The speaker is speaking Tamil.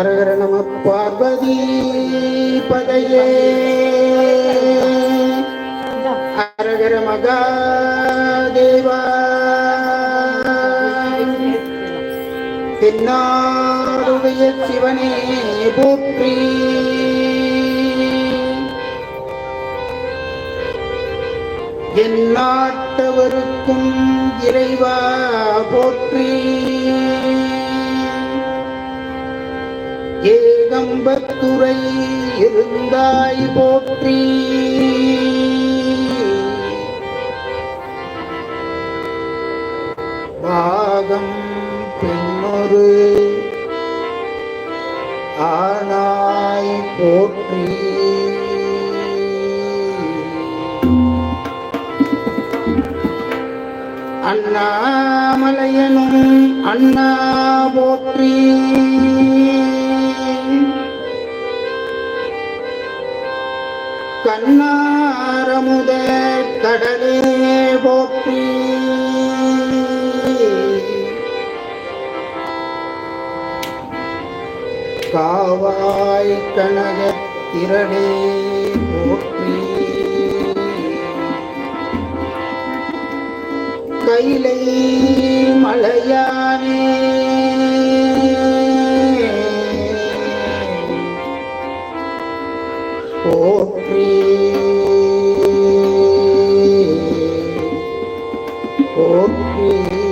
ஹரஹர நம பார்வதி பதையே ஹரஹர மகாதேவா தென்னாடுடைய சிவனே போற்றி என் நாட்டவருக்கும் இறைவா போற்றி। ஏகம்பத்துறை இருந்தாய் போற்றி. பாகம் பெண்ணொரு ஆனாய் போற்றி. அண்ணாமலையனும் அண்ணா போற்றி. கண்ணாரமுதே கடலே போற்றி. காவாய் கனக திரளே போற்றி. கைலை மலையானே போற்றி. போற்றி.